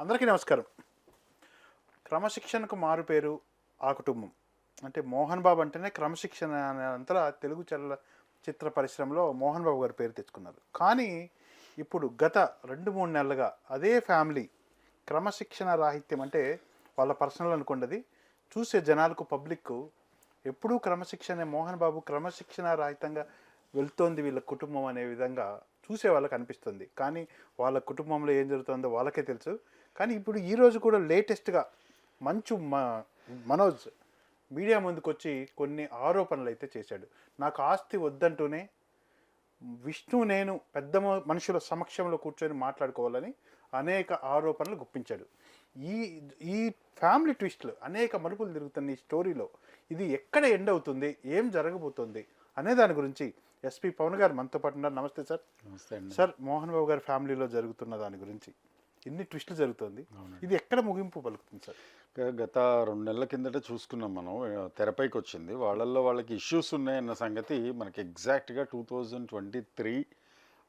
అందరికీ నమస్కారం. క్రమశిక్షణకు మారు పేరు ఆ కుటుంబం. అంటే మోహన్ బాబు అంటేనే క్రమశిక్షణ అనే తెలుగు చల చిత్ర పరిశ్రమలో మోహన్ బాబు గారి పేరు తెచ్చుకున్నారు. కానీ ఇప్పుడు గత రెండు మూడు నెలలుగా అదే ఫ్యామిలీ క్రమశిక్షణ రాహిత్యం అంటే వాళ్ళ పర్సనల్ అనుకున్నది చూసే జనాలకు పబ్లిక్ ఎప్పుడూ క్రమశిక్షణ మోహన్ బాబు క్రమశిక్షణ రాహితంగా వెళ్తోంది వీళ్ళ కుటుంబం అనే విధంగా చూసే వాళ్ళకి అనిపిస్తుంది. కానీ వాళ్ళ కుటుంబంలో ఏం జరుగుతుందో వాళ్ళకే తెలుసు. కానీ ఇప్పుడు ఈరోజు కూడా లేటెస్ట్గా మంచు మ మనోజ్ మీడియా ముందుకు వచ్చి కొన్ని ఆరోపణలు అయితే చేశాడు. నాకు ఆస్తి వద్దంటూనే విష్ణు నేను పెద్ద మనుషుల సమక్షంలో కూర్చొని మాట్లాడుకోవాలని అనేక ఆరోపణలు గుప్పించాడు. ఈ ఈ ఫ్యామిలీ ట్విస్ట్లు అనేక మలుపులు తిరుగుతున్న ఈ స్టోరీలో ఇది ఎక్కడ ఎండ్ అవుతుంది ఏం జరగబోతుంది అనే దాని గురించి ఎస్పి పవన్ గారు మనతో పాటు ఉన్నారు. నమస్తే సార్. నమస్తే అండి. సార్ మోహన్ బాబు గారి ఫ్యామిలీలో జరుగుతున్న దాని గురించి ఇన్ని ట్విస్టులు జరుగుతుంది? ఇది ఎక్కడ ముగింపు పలుకుతుంది సార్? గత రెండు నెలల కిందట చూసుకున్నాం మనం. తెరపైకి వచ్చింది. వాళ్ళల్లో వాళ్ళకి ఇష్యూస్ ఉన్నాయన్న సంగతి మనకి ఎగ్జాక్ట్గా టూ థౌజండ్ ట్వంటీ త్రీ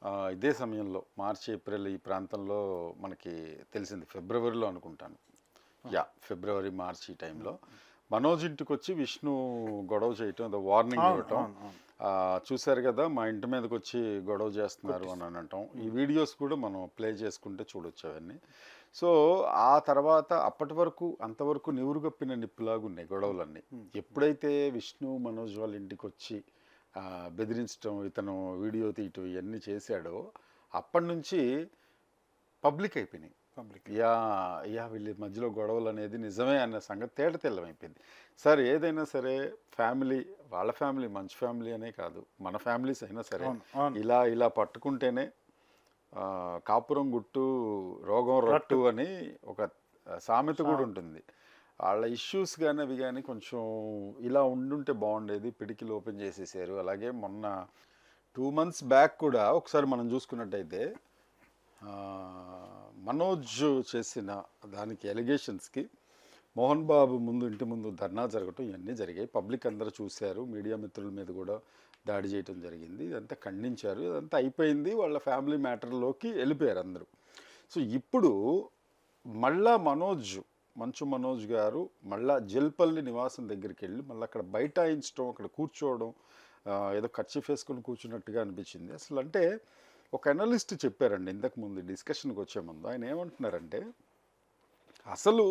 ఇదే సమయంలో మార్చి ఏప్రిల్ ఈ ప్రాంతంలో మనకి తెలిసింది. ఫిబ్రవరిలో అనుకుంటాను. యా ఫిబ్రవరి మార్చి ఈ టైంలో. మనోజ్ ఇంటికి వచ్చి విష్ణు గొడవ చేయటం వార్నింగ్ ఇవ్వటం. చూశారు కదా మా ఇంటి మీదకి వచ్చి గొడవ చేస్తున్నారు అని అనటం. ఈ వీడియోస్ కూడా మనం ప్లే చేసుకుంటే చూడొచ్చు అవన్నీ. సో ఆ తర్వాత అప్పటి వరకు అంతవరకు నివురుగప్పిన నిప్పులాగా ఉన్నాయి గొడవలన్నీ. ఎప్పుడైతే విష్ణు మనోజ్ వాళ్ళ ఇంటికి వచ్చి బెదిరించడం ఇతను వీడియో తీయటం ఇవన్నీ చేశాడో అప్పటి నుంచి పబ్లిక్ అయిపోయినాయి. పబ్లిక్ యా యా వీళ్ళ మధ్యలో గొడవలు అనేది నిజమే అన్న సంగతి తేట తెల్లమైపోయింది. సరే ఏదైనా సరే ఫ్యామిలీ వాళ్ళ ఫ్యామిలీ మంచి ఫ్యామిలీ అనే కాదు. మన ఫ్యామిలీస్ అయినా సరే. ఇలా ఇలా పట్టుకుంటేనే కాపురం గుట్టు రోగం రట్టు అని ఒక సామెత కూడా ఉంటుంది. వాళ్ళ ఇష్యూస్ కానీ అవి కానీ కొంచెం ఇలా ఉండుంటే బాగుండేది. పిడికిలు ఓపెన్ చేసేసారు. అలాగే మొన్న టూ మంత్స్ బ్యాక్ కూడా ఒకసారి మనం చూసుకున్నట్టయితే మనోజ్ చేసిన దానికి ఎలిగేషన్స్కి మోహన్ బాబు ముందు ఇంటి ముందు ధర్నా జరగటం ఇవన్నీ జరిగాయి. పబ్లిక్ అందరూ చూశారు. మీడియా మిత్రుల మీద కూడా దాడి చేయటం జరిగింది. ఇదంతా ఖండించారు. ఇదంతా అయిపోయింది. వాళ్ళ ఫ్యామిలీ మ్యాటర్లోకి వెళ్ళిపోయారు అందరూ. సో ఇప్పుడు మళ్ళా మనోజ్ మంచు మనోజ్ గారు మళ్ళా జల్పల్లి నివాసం దగ్గరికి వెళ్ళి మళ్ళీ అక్కడ బైఠాయించడం అక్కడ కూర్చోవడం ఏదో ఖర్చు వేసుకొని కూర్చున్నట్టుగా అనిపించింది. అసలు అంటే ఒక అనలిస్ట్ చెప్పారండి ఇంతకు ముందు డిస్కషన్కి వచ్చే ముందు. ఆయన ఏమంటున్నారంటే అసలు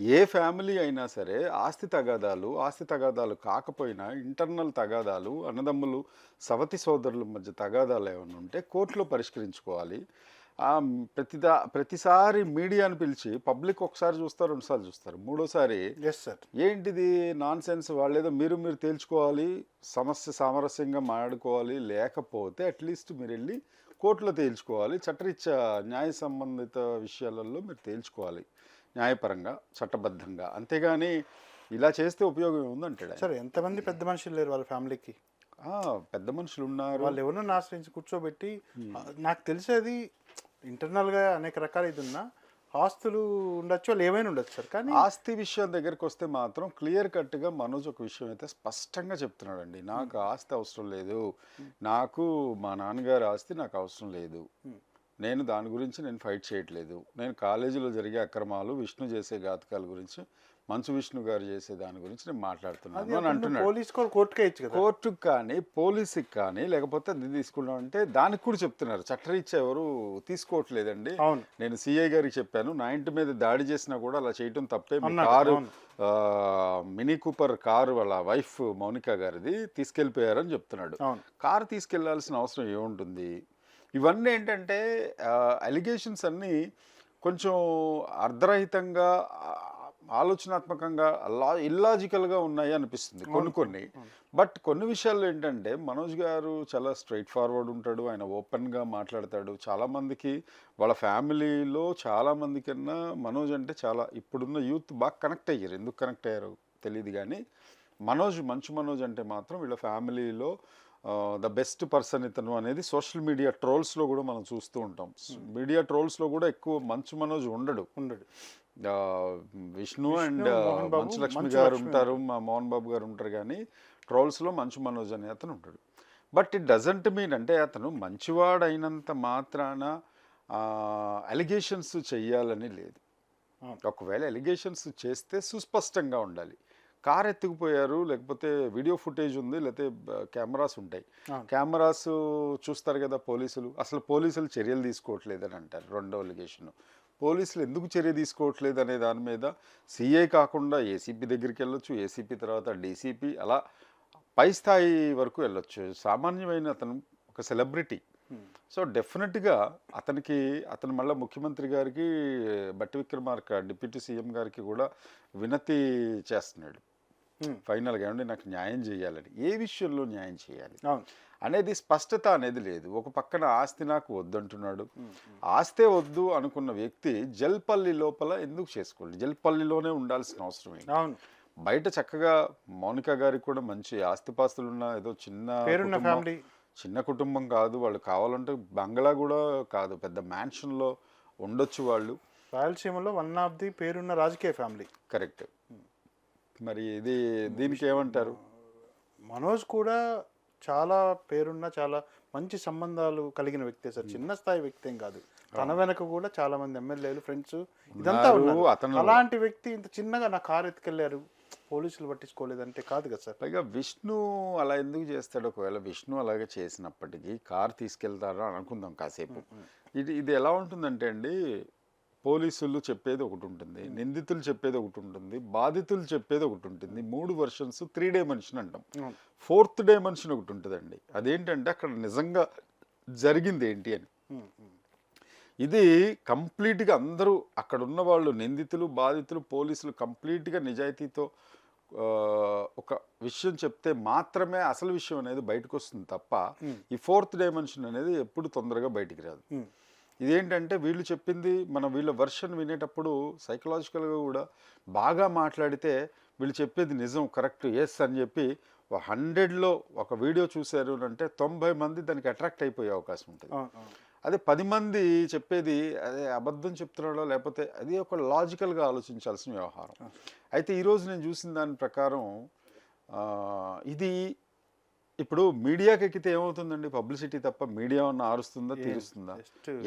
ఏ ఫ్యామిలీ అయినా సరే ఆస్తి తగాదాలు ఆస్తి తగాదాలు కాకపోయినా ఇంటర్నల్ తగాదాలు అన్నదమ్ములు సవతి సోదరుల మధ్య తగాదాలు ఏమైనా ఉంటే కోర్టులో పరిష్కరించుకోవాలి. ప్రతిదా ప్రతిసారి మీడియాను పిలిచి పబ్లిక్ ఒకసారి చూస్తారు రెండుసార్లు చూస్తారు. మూడోసారి ఎస్ సార్ ఏంటిది నాన్ సెన్స్ వాళ్ళేదో మీరు మీరు తేల్చుకోవాలి సమస్య సామరస్యంగా మాట్లాడుకోవాలి లేకపోతే అట్లీస్ట్ మీరు వెళ్ళి కోర్టులో తేల్చుకోవాలి. చట్టరీత్యా న్యాయ సంబంధిత విషయాలలో మీరు తేల్చుకోవాలి. న్యాయపరంగా చట్టబద్ధంగా. అంతేగాని ఇలా చేస్తే ఉపయోగం ఆయన. సార్ ఎంతమంది పెద్ద మనుషులు లేరు వాళ్ళ ఫ్యామిలీకి? పెద్ద మనుషులు ఉన్నారు. వాళ్ళు ఎవరినో ఆశ్రయించి కూర్చోబెట్టి నాకు తెలిసేది ఇంటర్నల్గా అనేక రకాల ఇది ఉన్నా ఆస్తులు ఉండొచ్చు వాళ్ళు ఏమైనా ఉండొచ్చు సార్ కానీ ఆస్తి విషయం దగ్గరికి వస్తే మాత్రం క్లియర్ కట్గా మనోజ్ ఒక విషయం అయితే స్పష్టంగా చెప్తున్నాడండి. నాకు ఆస్తి అవసరం లేదు. నాకు మా నాన్నగారి ఆస్తి నాకు అవసరం లేదు. నేను దాని గురించి నేను ఫైట్ చేయట్లేదు. నేను కాలేజీలో జరిగే అక్రమాలు విష్ణు చేసే ఘాతకాల గురించి మంచు విష్ణు గారు చేసే దాని గురించి నేను మాట్లాడుతున్నాను అని అంటున్నాడు. పోలీస్ కోర్టుకే కోర్టుకు కానీ పోలీసుకి కానీ లేకపోతే తీసుకున్నాం అంటే దానికి కూడా చెప్తున్నారు. చట్టరీత్యా ఎవరు తీసుకోవట్లేదండి. నేను సిఐ గారికి చెప్పాను. నా ఇంటి మీద దాడి చేసినా కూడా అలా చేయటం తప్పే. కారు మినీ కూపర్ కారు వాళ్ళ వైఫ్ మౌనిక గారిది తీసుకెళ్ళిపోయారని చెప్తున్నాడు. కారు తీసుకెళ్ళాల్సిన అవసరం ఏముంటుంది? ఇవన్నీ ఏంటంటే అలిగేషన్స్ అన్నీ కొంచెం అర్ధరహితంగా ఆలోచనాత్మకంగా లా ఇల్లాజికల్గా ఉన్నాయి అనిపిస్తుంది కొన్ని కొన్ని. బట్ కొన్ని విషయాల్లో ఏంటంటే మనోజ్ గారు చాలా స్ట్రైట్ ఫార్వర్డ్ ఉంటాడు. ఆయన ఓపెన్గా మాట్లాడతాడు. చాలామందికి వాళ్ళ ఫ్యామిలీలో చాలామంది కన్నా మనోజ్ అంటే చాలా ఇప్పుడున్న యూత్ బాగా కనెక్ట్ అయ్యారు. ఎందుకు కనెక్ట్ అయ్యారు తెలియదు కానీ మనోజ్ మంచు మనోజ్ అంటే మాత్రం వీళ్ళ ఫ్యామిలీలో ద బెస్ట్ పర్సన్ ఇతను అనేది సోషల్ మీడియా ట్రోల్స్లో కూడా మనం చూస్తూ ఉంటాం. మీడియా ట్రోల్స్లో కూడా ఎక్కువ మంచు మనోజ్ ఉండడు. ఉండడు. విష్ణు అండ్ మోహన్ బాబు, మంచు లక్ష్మి మంచు గారు. ఉంటారు మా మోహన్ బాబు గారు ఉంటారు కానీ ట్రోల్స్లో మంచు మనోజ్ అనే అతను ఉంటాడు. బట్ ఇట్ డజంట్ మీన్ అంటే అతను మంచివాడైనంత మాత్రాన అలిగేషన్స్ చెయ్యాలని లేదు. ఒకవేళ ఎలిగేషన్స్ చేస్తే సుస్పష్టంగా ఉండాలి. కార్ ఎత్తుకుపోయారు లేకపోతే వీడియో ఫుటేజ్ ఉంది లేకపోతే కెమెరాస్ ఉంటాయి. కెమెరాస్ చూస్తారు కదా పోలీసులు. అసలు పోలీసులు చర్యలు తీసుకోవట్లేదు అని అంటారు రెండో ఎలిగేషన్ పోలీసులు ఎందుకు చర్య తీసుకోవట్లేదు అనే దాని మీద సిఐ కాకుండా ఏసీపీ దగ్గరికి వెళ్ళొచ్చు ఏసీపీ తర్వాత డీసీపీ అలా పై స్థాయి వరకు వెళ్ళొచ్చు. సామాన్యమైన అతను ఒక సెలబ్రిటీ. Hmm. సో డెఫినెట్గా అతనికి అతను మళ్ళీ ముఖ్యమంత్రి గారికి బట్టి విక్రమార్క డిప్యూటీ సీఎం గారికి కూడా వినతి చేస్తున్నాడు. Hmm. ఫైనల్గా ఏమంటే నాకు న్యాయం చేయాలని. ఏ విషయంలో న్యాయం చేయాలి? అనేది స్పష్టత అనేది లేదు. ఒక పక్కన ఆస్తి నాకు వద్దంటున్నాడు. ఆస్తే వద్దు అనుకున్న వ్యక్తి జల్పల్లి లోపల ఎందుకు చేసుకోవాలి జల్పల్లిలోనే ఉండాల్సిన అవసరం ఏంటి? బయట చక్కగా మౌనిక గారికి కూడా మంచి ఆస్తిపాస్తులు ఉన్న ఏదో చిన్న ఫ్యామిలీ. చిన్న కుటుంబం కాదు. వాళ్ళు కావాలంటే బంగ్లా కూడా కాదు. పెద్ద మ్యాన్షన్లో ఉండొచ్చు వాళ్ళు. రాయలసీమలో వన్ ఆఫ్ ది పేరున్న రాజకీయ ఫ్యామిలీ. కరెక్ట్. మరి ఇది దీనికి ఏమంటారు? మనోజ్ కూడా చాలా పేరున్న చాలా మంచి సంబంధాలు కలిగిన వ్యక్తే సార్. చిన్న స్థాయి వ్యక్తి ఏం కాదు. తన వెనక కూడా చాలా మంది ఎమ్మెల్యేలు ఫ్రెండ్స్ ఇదంతా ఉన్నారు, అలాంటి వ్యక్తి ఇంత చిన్నగా నా కారు ఎత్తుకెళ్ళారు పోలీసులు పట్టించుకోలేదంటే కాదు కదా సార్. పైగా విష్ణు అలా ఎందుకు చేస్తాడు? ఒకవేళ విష్ణు అలాగే చేసినప్పటికీ కార్ తీసుకెళ్తారు అని అనుకుందాం కాసేపు. ఇది ఇది ఎలా ఉంటుందంటే అండి పోలీసులు చెప్పేది ఒకటి ఉంటుంది నిందితులు చెప్పేది ఒకటి ఉంటుంది బాధితులు చెప్పేది ఒకటి ఉంటుంది మూడు వర్షన్స్ త్రీ డైమెన్షన్ అంటాం. ఫోర్త్ డైమెన్షన్ ఒకటి ఉంటుందండి అదేంటంటే అక్కడ నిజంగా జరిగింది ఏంటి అని. ఇది కంప్లీట్గా అందరూ అక్కడ ఉన్న వాళ్ళు నిందితులు బాధితులు పోలీసులు కంప్లీట్గా నిజాయితీతో ఒక విషయం చెప్తే మాత్రమే అసలు విషయం అనేది బయటకు వస్తుంది తప్ప. ఈ ఫోర్త్ డైమెన్షన్ అనేది ఎప్పుడు తొందరగా బయటికి రాదు. ఇదేంటంటే వీళ్ళు చెప్పింది మన వీళ్ళ వర్షన్ వినేటప్పుడు సైకలాజికల్గా కూడా బాగా మాట్లాడితే వీళ్ళు చెప్పేది నిజం కరెక్ట్ ఎస్ అని చెప్పి ఒక హండ్రెడ్లో ఒక వీడియో చూశారు అంటే తొంభై మంది దానికి అట్రాక్ట్ అయిపోయే అవకాశం ఉంటుంది. అదే పది మంది చెప్పేది అదే అబద్ధం చెప్తున్నాడో లేకపోతే అది ఒక లాజికల్గా ఆలోచించాల్సిన వ్యవహారం. అయితే ఈరోజు నేను చూసిన దాని ప్రకారం ఇది ఇప్పుడు మీడియాకి ఎక్కితే ఏమవుతుందండి? పబ్లిసిటీ తప్ప మీడియా ఉన్న ఆరుస్తుందా? తీరుస్తుందా?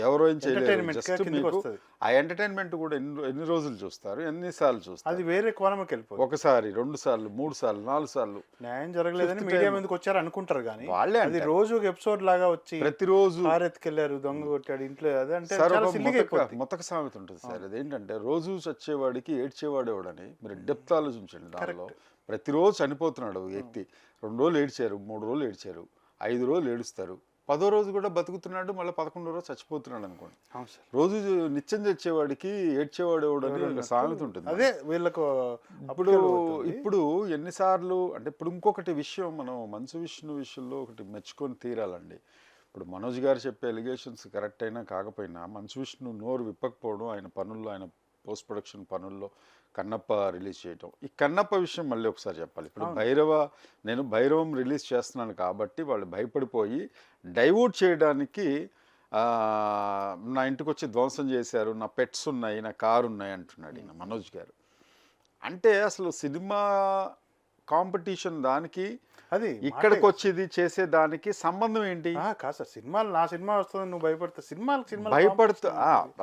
ఎవరో ఏం చేయలేరు. జస్ట్ మీకు. ఆ ఎంటర్టైన్మెంట్ కూడా ఎన్ని ఎన్ని రోజులు చూస్తారు? ఎన్నిసార్లు చూస్తారు? అది వేరే కోణంకి వెళ్ళిపోతుంది ఒకసారి రెండు సార్లు మూడు సార్లు నాలుగు సార్లు. న్యాయం జరగలేదని మీడియా. మీదకి వచ్చారు అనుకుంటారు కానీ వాళ్ళే అది. రోజు ఒక ఎపిసోడ్ లాగా వచ్చి ప్రతిరోజు కారు ఎత్తుకెళ్ళారు దొంగ కొట్టాడు ఇంట్లో అదే అంటే మొతక సామెత ఉంటుంది సార్. అదేంటంటే రోజు చచ్చేవాడికి ఏడ్చేవాడు ఎవడని మీరు డెప్త్ ఆలోచించండి దానిలో. ప్రతిరోజు చనిపోతున్నాడు వ్యక్తి. రెండు రోజులు ఏడ్చారు మూడు రోజులు ఏడ్చారు ఐదు రోజులు ఏడుస్తారు. పదో రోజు కూడా బతుకుతున్నాడు మళ్ళీ పదకొండో రోజు చచ్చిపోతున్నాడు అనుకోండి. రోజు నిత్యం చచ్చేవాడికి ఏడ్చేవాడు ఎవడని సామెత ఉంటుంది. అదే వీళ్ళకు ఇప్పుడు ఇప్పుడు ఎన్నిసార్లు అంటే ఇప్పుడు ఇంకొకటి విషయం మనం మంచు విష్ణు విషయంలో ఒకటి మెచ్చుకొని తీరాలండి. ఇప్పుడు మనోజ్ గారు చెప్పే ఎలిగేషన్స్ కరెక్ట్ అయినా కాకపోయినా మంచు విష్ణు నోరు విప్పకపోవడం ఆయన పనుల్లో ఆయన పోస్ట్ ప్రొడక్షన్ పనుల్లో కన్నప్ప రిలీజ్ చేయటం. ఈ కన్నప్ప విషయం మళ్ళీ ఒకసారి చెప్పాలి. ఇప్పుడు భైరవ నేను భైరవం రిలీజ్ చేస్తున్నాను కాబట్టి వాళ్ళు భయపడిపోయి డైవర్ట్ చేయడానికి నా ఇంటికి వచ్చి ధ్వంసం చేశారు నా పెట్స్ ఉన్నాయి నా కారు ఉన్నాయి అంటున్నాడు ఈయన మనోజ్ గారు. అంటే అసలు సినిమా కాంపిటీషన్ దానికి అది ఇక్కడికి వచ్చేది చేసే దానికి సంబంధం ఏంటి? కాదు సార్ సినిమాలు నా సినిమా వస్తుంది నువ్వు భయపడతా సినిమాలు సినిమా భయపడుతూ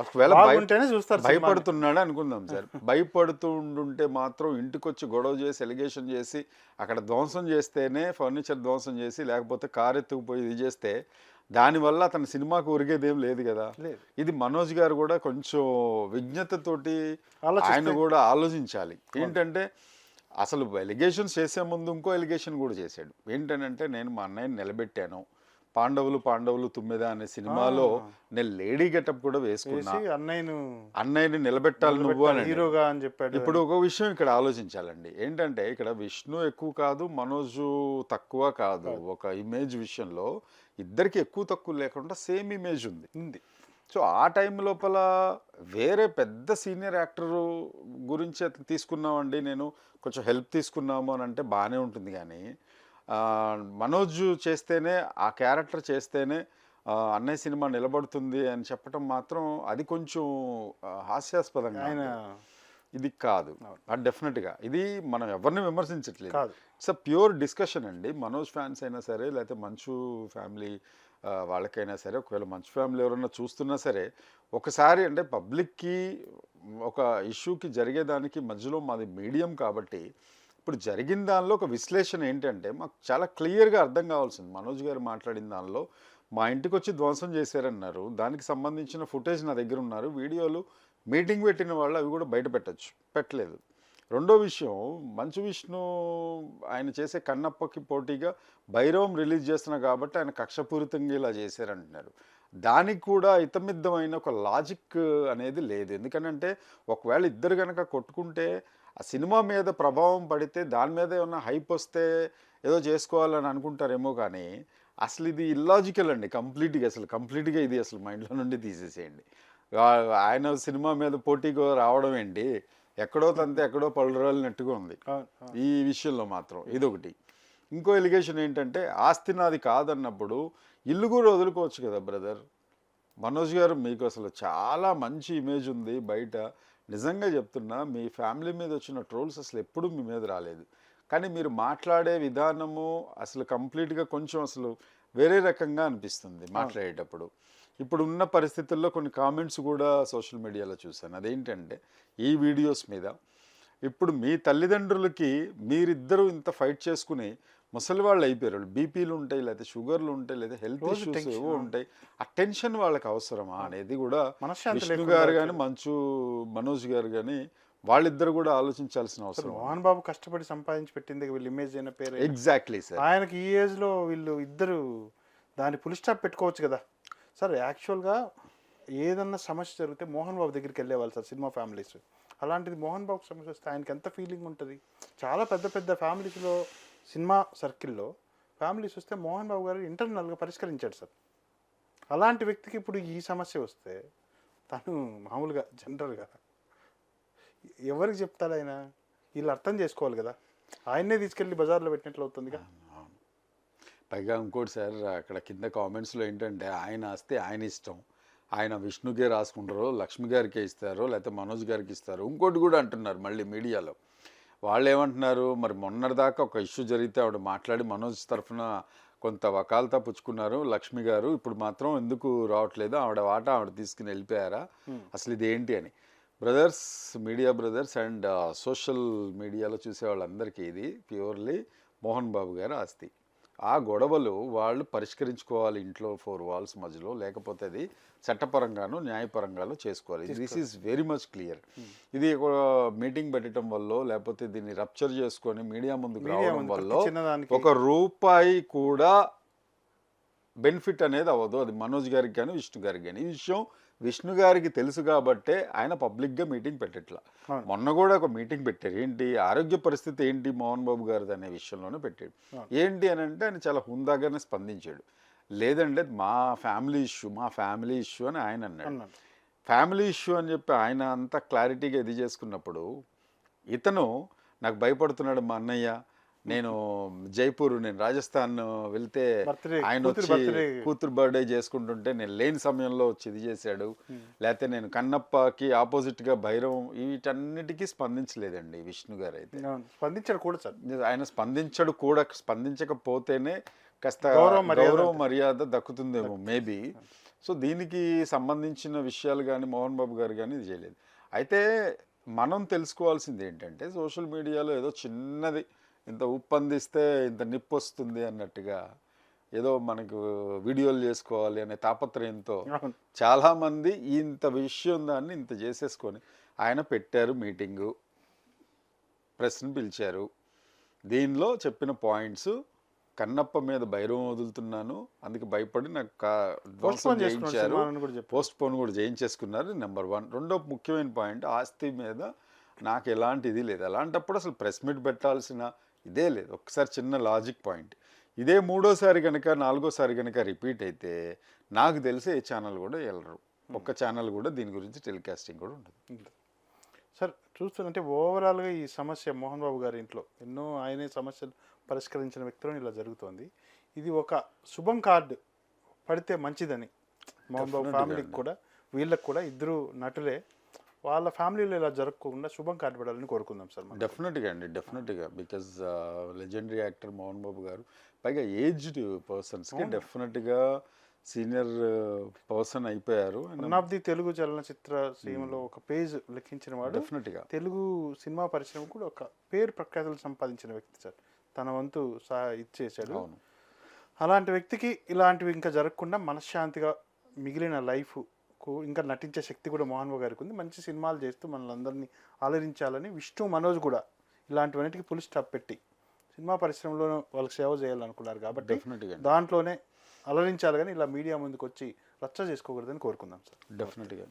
ఒకవేళ బాగుంటేనే చూస్తారు. భయపడుతున్నాడు అనుకుందాం సార్. భయపడుతూ ఉండుంటే మాత్రం ఇంటికి వచ్చి గొడవ చేసి ఎలిగేషన్ చేసి అక్కడ ధ్వంసం చేస్తేనే ఫర్నిచర్ ధ్వంసం చేసి లేకపోతే కారు ఎత్తుకుపోయి ఇది చేస్తే దానివల్ల అతని సినిమాకు ఒరిగేదేం లేదు కదా. లేదు. ఇది మనోజ్ గారు కూడా కొంచెం విజ్ఞతతోటి ఆయన కూడా ఆలోచించాలి. ఏంటంటే అసలు ఎలిగేషన్స్ చేసే ముందు ఇంకో ఎలిగేషన్ కూడా చేశాడు. ఏంటనంటే నేను మా అన్నయ్యని నిలబెట్టాను. పాండవులు పాండవులు తుమ్మెద అనే సినిమాలో నేను లేడీ గెటప్ కూడా వేసుకున్నా. అన్నయ్యను అన్నయ్యని నిలబెట్టాలి నువ్వు అని. హీరోగా అని చెప్పాడు. ఇప్పుడు ఒక విషయం ఇక్కడ ఆలోచించాలండి. ఏంటంటే ఇక్కడ విష్ణు ఎక్కువ కాదు మనోజ్ తక్కువ కాదు. ఒక ఇమేజ్ విషయంలో ఇద్దరికి ఎక్కువ తక్కువ లేకుండా సేమ్ ఇమేజ్ ఉంది. సో ఆ టైం లోపల వేరే పెద్ద సీనియర్ యాక్టర్ గురించి అతను తీసుకున్నామండి నేను. కొంచెం హెల్ప్ తీసుకున్నాము అని అంటే బాగానే ఉంటుంది కానీ మనోజ్ చేస్తేనే ఆ క్యారెక్టర్ చేస్తేనే అన్నయ్య సినిమా నిలబడుతుంది అని చెప్పడం మాత్రం అది కొంచెం హాస్యాస్పదంగా. ఇది కాదు. అది డెఫినెట్గా. ఇది మనం ఎవరిని విమర్శించట్లేదు. ఇట్స్ అ ప్యూర్ డిస్కషన్ అండి. మనోజ్ ఫ్యాన్స్ అయినా సరే లేకపోతే మంచు ఫ్యామిలీ వాళ్ళకైనా సరే ఒకవేళ మంచి ఫ్యామిలీ ఎవరైనా చూస్తున్నా సరే ఒకసారి అంటే పబ్లిక్కి ఒక ఇష్యూకి జరిగేదానికి మధ్యలో మాది మీడియం కాబట్టి ఇప్పుడు జరిగిన దానిలో ఒక విశ్లేషణ ఏంటంటే మాకు చాలా క్లియర్గా అర్థం కావాల్సింది. మనోజ్ గారు మాట్లాడిన దానిలో మా ఇంటికి వచ్చి ధ్వంసం చేశారన్నారు. దానికి సంబంధించిన ఫుటేజ్ నా దగ్గర ఉన్నారు. వీడియోలు మీటింగ్ పెట్టిన వాళ్ళు అవి కూడా బయట పెట్టచ్చు పెట్టలేదు. రెండో విషయం మంచు విష్ణు ఆయన చేసే కన్నప్పకి పోటీగా భైరవం రిలీజ్ చేస్తున్నా కాబట్టి ఆయన కక్షపూరితంగా ఇలా చేశారంటున్నారు. దానికి కూడా ఇతమిద్దమైన ఒక లాజిక్ అనేది లేదు. ఎందుకంటే ఒకవేళ ఇద్దరు కనుక కొట్టుకుంటే ఆ సినిమా మీద ప్రభావం పడితే దాని మీద ఏమన్నా హైప్ వస్తే ఏదో చేసుకోవాలని అనుకుంటారేమో కానీ అసలు ఇది ఇల్లాజికల్ అండి. కంప్లీట్గా అసలు కంప్లీట్గా ఇది అసలు మైండ్లో నుండి తీసేసేయండి. ఆయన సినిమా మీద పోటీగా రావడం ఏంటి? ఎక్కడో తంతే ఎక్కడో పళ్ళరాలినట్టుగా ఉంది. ఈ విషయంలో మాత్రం ఇదొకటి ఇంకో ఎలిగేషన్ ఏంటంటే ఆస్తి నాది కాదన్నప్పుడు ఇల్లు కూడా వదులుకోవచ్చు కదా బ్రదర్. మనోజ్ గారు మీకు అసలు చాలా మంచి ఇమేజ్ ఉంది. బయట నిజంగా చెప్తున్నా మీ ఫ్యామిలీ మీద వచ్చిన ట్రోల్స్ అసలు ఎప్పుడూ మీ మీద రాలేదు. కానీ మీరు మాట్లాడే విధానము అసలు కంప్లీట్గా కొంచెం అసలు వేరే రకంగా అనిపిస్తుంది మాట్లాడేటప్పుడు. ఇప్పుడు ఉన్న పరిస్థితుల్లో కొన్ని కామెంట్స్ కూడా సోషల్ మీడియాలో చూశాను. అదేంటంటే ఈ వీడియోస్ మీద ఇప్పుడు మీ తల్లిదండ్రులకి మీరిద్దరూ ఇంత ఫైట్ చేసుకుని ముసలి వాళ్ళు అయిపోయారు. బీపీలు ఉంటాయి లేదా షుగర్లు ఉంటాయి లేదా హెల్త్ ఇష్యూస్ ఏవో ఉంటాయి. ఆ టెన్షన్ వాళ్ళకి అవసరమా అనేది కూడా విష్ణు గారు కానీ మంచు మనోజ్ గారు కానీ వాళ్ళిద్దరు కూడా ఆలోచించాల్సిన అవసరం మోహన్ బాబు కష్టపడి సంపాదించి పెట్టింది వీళ్ళు ఇమేజ్ అయిన పేరు. ఎగ్జాక్ట్లీ సార్ ఆయనకి ఈ ఏజ్లో వీళ్ళు ఇద్దరు దాని పులి స్టాప్ పెట్టుకోవచ్చు కదా. సార్ యాక్చువల్గా ఏదన్నా సమస్య జరిగితే మోహన్ బాబు దగ్గరికి వెళ్ళేవాళ్ళు సార్ సినిమా ఫ్యామిలీస్. అలాంటిది మోహన్ బాబు సమస్య వస్తే ఆయనకి ఎంత ఫీలింగ్ ఉంటుంది? చాలా పెద్ద పెద్ద ఫ్యామిలీస్లో సినిమా సర్కిల్లో ఫ్యామిలీస్ వస్తే మోహన్ బాబు గారు ఇంటర్నల్గా పరిష్కరించాడు సార్. అలాంటి వ్యక్తికి ఇప్పుడు ఈ సమస్య వస్తే తను మామూలుగా జనరల్గా ఎవరికి చెప్తాడు ఆయన? వీళ్ళు అర్థం చేసుకోవాలి కదా. ఆయన్నే తీసుకెళ్ళి బజార్లో పెట్టినట్లు అవుతుందిగా పైగా ఇంకోటి సార్ అక్కడ కింద కామెంట్స్లో ఏంటంటే ఆయన ఆస్తి ఆయన ఇష్టం. ఆయన విష్ణుకే రాసుకుంటారో లక్ష్మి గారికి ఇస్తారో లేకపోతే మనోజ్ గారికి ఇస్తారు ఇంకోటి కూడా అంటున్నారు మళ్ళీ మీడియాలో. వాళ్ళు ఏమంటున్నారు మరి మొన్నటిదాకా ఒక ఇష్యూ జరిగితే ఆవిడ మాట్లాడి మనోజ్ తరఫున కొంత వకాలతా పుచ్చుకున్నారు లక్ష్మి గారు ఇప్పుడు మాత్రం ఎందుకు రావట్లేదు ఆవిడ వాట ఆవిడ తీసుకుని వెళ్ళిపోయారా అసలు ఇది ఏంటి అని. Brothers media brothers and social మీడియాలో చూసే వాళ్ళందరికీ ఇది ప్యూర్లీ మోహన్ బాబు గారి ఆస్తి. ఆ గొడవలు వాళ్ళు పరిష్కరించుకోవాలి ఇంట్లో ఫోర్ వాల్స్ మధ్యలో లేకపోతే అది చట్టపరంగాను న్యాయపరంగాను చేసుకోవాలి. This is very much clear ఇది మీటింగ్ పెట్టడం వల్ల లేకపోతే దీన్ని రప్చర్ చేసుకొని మీడియా ముందుకు రావడం వల్ల ఒక రూపాయి కూడా బెనిఫిట్ అనేది అవ్వదు. అది మనోజ్ గారికి కానీ విష్ణు గారికి కానీ ఈ విషయం విష్ణు గారికి తెలుసు కాబట్టే ఆయన పబ్లిక్గా మీటింగ్ పెట్టట్లా. మొన్న కూడా ఒక మీటింగ్ పెట్టారు. ఏంటి ఆరోగ్య పరిస్థితి ఏంటి మోహన్ బాబు గారిది అనే విషయంలోనే పెట్టాడు. ఏంటి అని అంటే ఆయన చాలా హుందాగానే స్పందించాడు. లేదంటే మా ఫ్యామిలీ ఇష్యూ మా ఫ్యామిలీ ఇష్యూ అని ఆయన అన్నాడు. ఫ్యామిలీ ఇష్యూ అని చెప్పి ఆయన అంతా క్లారిటీగా ఇది చేసుకున్నప్పుడు ఇతను నాకు భయపడుతున్నాడు మా అన్నయ్య నేను జైపూర్ నేను రాజస్థాన్ వెళ్తే ఆయన వచ్చి. కూతురు బర్త్డే చేసుకుంటుంటే నేను లేని సమయంలో వచ్చి ఇది చేశాడు. లేకపోతే నేను కన్నప్పకి ఆపోజిట్గా భైరవం వీటన్నిటికీ స్పందించలేదండి విష్ణు గారు అయితే. స్పందించాడు కూడా సార్. ఆయన స్పందించడు కూడా స్పందించకపోతేనే కాస్త గౌరవ మర్యాద దక్కుతుందేమో మేబీ. సో దీనికి సంబంధించిన విషయాలు కానీ మోహన్ బాబు గారు కానీ ఇది చేయలేదు. అయితే మనం తెలుసుకోవాల్సింది ఏంటంటే సోషల్ మీడియాలో ఏదో చిన్నది ఇంత ఉప్పందిస్తే ఇంత నిప్పు వస్తుంది అన్నట్టుగా ఏదో మనకు వీడియోలు చేసుకోవాలి అనే తాపత్రయంతో చాలామంది ఇంత విషయం దాన్ని ఇంత చేసేసుకొని ఆయన పెట్టారు మీటింగు ప్రెస్ని పిలిచారు. దీనిలో చెప్పిన పాయింట్స్ కన్నప్ప మీద భైరవం వదులుతున్నాను అందుకే భయపడి నాకు ధ్వంసం చేయించారు. పోస్ట్ పోన్ కూడా చేయించేసుకున్నారు నెంబర్ వన్ రెండో ముఖ్యమైన పాయింట్ ఆస్తి మీద నాకు ఎలాంటి ఇది లేదు. అలాంటప్పుడు అసలు ప్రెస్ మీట్ పెట్టాల్సిన ఇదే లేదు. ఒకసారి చిన్న లాజిక్ పాయింట్. ఇదే మూడోసారి కనుక నాలుగోసారి కనుక రిపీట్ అయితే నాకు తెలిసి ఏ ఛానల్ కూడా వెళ్ళరు ఒక్క ఛానల్ కూడా దీని గురించి టెలికాస్టింగ్ కూడా ఉండదు. సార్ చూస్తుంటే ఓవరాల్గా ఈ సమస్య మోహన్ బాబు గారి ఇంట్లో ఎన్నో ఆయనే సమస్యలు పరిష్కరించిన వ్యక్తులను ఇలా జరుగుతోంది. ఇది ఒక శుభం కార్డు పడితే మంచిదని మోహన్ బాబు ఫ్యామిలీకి. కూడా వీళ్ళకి కూడా ఇద్దరు నటులే వాళ్ళ ఫ్యామిలీలో ఇలా జరగకుండా శుభం కార్డు పడాలని కోరుకుందాం సార్ డెఫినెట్గా అండి డెఫినెట్గా because legendary actor Mohan Babu గారు పైగా ఏజ్డ్ పర్సన్స్కి డెఫినెట్గా సీనియర్ పర్సన్ అయిపోయారు. వన్ ఆఫ్ ది తెలుగు చలనచిత్ర సీమలో ఒక పేజ్ లెక్కించిన వాడు డెఫినెట్గా తెలుగు సినిమా పరిశ్రమ కూడా ఒక పేరు ప్రఖ్యాతులు సంపాదించిన వ్యక్తి సార్. తన వంతు సా ఇచ్చేసాడు అవును. అలాంటి వ్యక్తికి ఇలాంటివి ఇంకా జరగకుండా మనశ్శాంతిగా మిగిలిన లైఫ్కు ఇంకా నటించే శక్తి కూడా మోహన్ బాబు గారికి ఉంది. మంచి సినిమాలు చేస్తూ మనల్ని అందరినీ అలరించాలని విష్ణు మనోజ్ కూడా ఇలాంటివన్నిటికీ పులి స్టాప్ పెట్టి సినిమా పరిశ్రమలో వాళ్ళకి సేవ చేయాలనుకున్నారు కాబట్టి దాంట్లోనే అలరించాలి కానీ ఇలా మీడియా ముందుకు వచ్చి రచ్చ చేసుకోకూడదని కోరుకుందాం సార్. డెఫినెట్గా